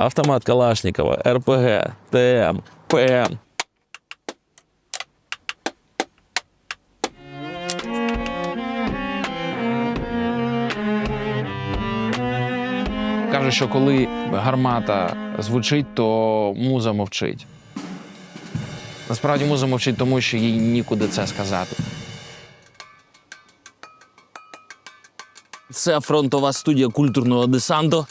автомат Калашникова, РПГ, ТМ, ПМ. Каже, що коли гармата звучить, то муза мовчить. Насправді муза мовчить, тому що їй нікуди це сказати. Це фронтова студія культурного десанту.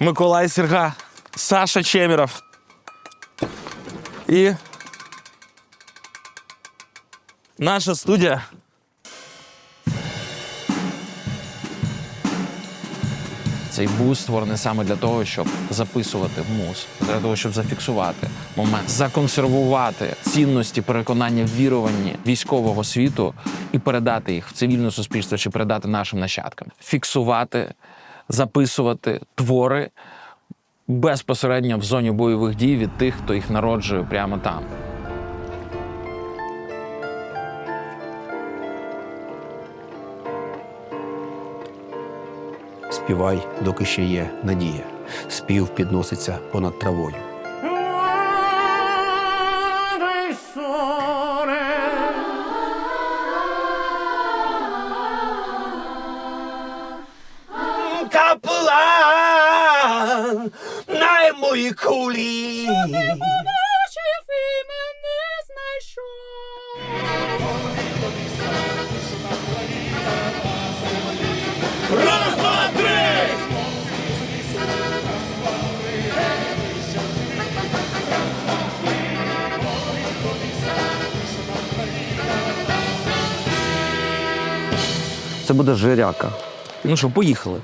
Миколай Серга, Саша Чеміров. І наша студія. Цей бус створений саме для того, щоб записувати в муз, для того, щоб зафіксувати момент, законсервувати цінності, переконання, вірування військового світу і передати їх в цивільне суспільство чи передати нашим нащадкам, фіксувати, записувати твори безпосередньо в зоні бойових дій від тих, хто їх народжує прямо там. Співай, доки ще є надія. Спів підноситься понад травою. Капелан на моїй кулі. Раз, два, три! Це буде жиряка. Ну що, поїхали.